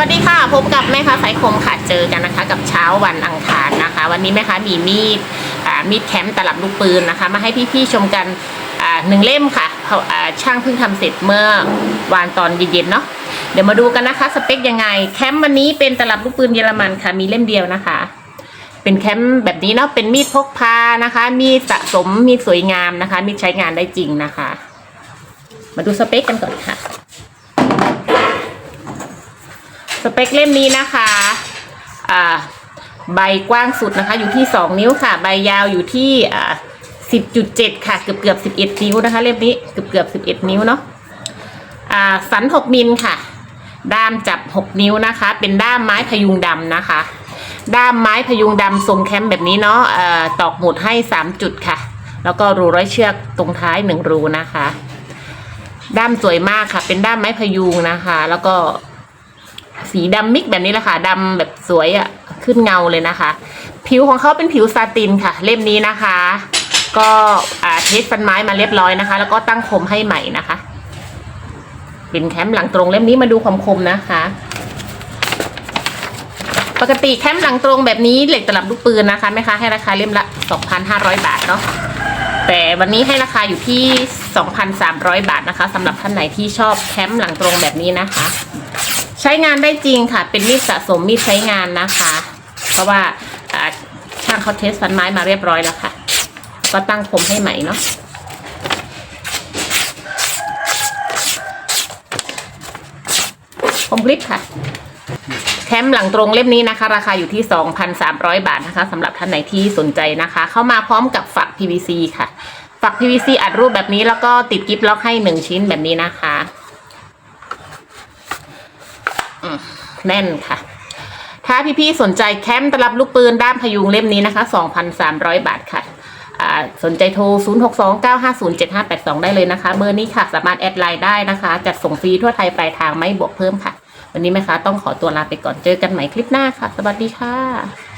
วัสดีค่ะ พบกับแม่ค้าสายคมค่ะเจอกันนะคะ กับเช้าวันอังคารนะคะ วันนี้แม่ค้ามีมีดมีดแคมป์ตลับลูกปืนนะคะ มาให้พี่ๆชมกันหนึ่งเล่มค่ะช่างเพิ่งทำเสร็จเมื่อวานตอนเย็นๆเนาะเดี๋ยวมาดูกันนะคะ สเปคยังไง แคมป์วันนี้เป็นตลับลูกปืนเยอรมันค่ะ มีเล่มเดียวนะคะ เป็นแคมป์แบบนี้เนาะเป็นมีดพกพานะคะ มีดสะสมมีดสวยงามนะคะ มีดใช้งานได้จริงนะคะ มาดูสเปคกันก่อนค่ะ สเปคเล่มนี้นะคะอ่าใบกว้างสุดนะคะ อยู่ที่ 2 นิ้วค่ะ ใบยาวอยู่ที่อ่า10.7 ค่ะ เกือบเกือบๆ11 นิ้วนะคะ เล่มนี้เกือบเกือบๆ11 นิ้วเนาะอ่าสัน 6 มิลค่ะ ด้ามจับ 6 นิ้วนะคะ เป็นด้ามไม้พยุงดำนะคะ ด้ามไม้พยุงดำทรงแคมป์แบบนี้เนาะอ่อตอกหมุดให้ 3 จุดค่ะ แล้วก็รูร้อยเชือกตรงท้าย 1 รูนะคะ ด้ามสวยมากค่ะ เป็นด้ามไม้พยุงนะคะ แล้วก็ สีดำมิกแบบนี้แหละค่ะดำแบบสวยอะ่ะขึ้นเงาเลยนะคะ ผิวของเขาเป็นผิวซาตินค่ะ เล่มนี้นะคะ ก็อ่าเทสฟันไม้มาเรียบร้อยนะคะ แล้วก็ตั้งคมให้ใหม่นะคะเป็นแคมป์หลังตรงเล่มนี้มาดูความคมนะคะ ปกติแคมป์หลังตรงแบบนี้เหล็กตลับลูกปืนนะคะแม่ค้าให้ราคาเล่มละ 2,500 บาทเนาะแต่วันนี้ให้ราคาอยู่ที่ 2,300 บาทนะคะสำหรับท่านไหนที่ชอบแคมป์หลังตรงแบบนี้นะคะ ใช้งานได้จริงค่ะ เป็นมีดสะสมมีดใช้งานนะคะ เพราะว่าช่างเขาเทสฟันไม้มาเรียบร้อยแล้วค่ะ ก็ตั้งคมให้ใหม่เนาะคมกริปค่ะ แคมป์หลังตรงเล่มนี้นะคะ ราคาอยู่ที่ 2,300 บาทนะคะสำหรับท่านไหนที่สนใจนะคะ เข้ามาพร้อมกับฝัก PVC ค่ะ ฝัก PVC อัดรูปแบบนี้แล้วก็ติดกิฟล็อกให้ 1 ชิ้นแบบนี้นะคะ แน่นค่ะ ถ้าพี่ๆสนใจแคมป์ตลับลูกปืนด้ามพยุงเล่มนี้นะคะ 2,300 บาทค่ะอ่าสนใจโทร 0629507582 ได้เลยนะคะ เบอร์นี้ค่ะ สามารถแอดไลน์ได้นะคะ จัดส่งฟรีทั่วไทยปลายทางไม่บวกเพิ่มค่ะ วันนี้แม่ค้าต้องขอตัวลาไปก่อนเจอกันใหม่คลิปหน้าค่ะ สวัสดีค่ะ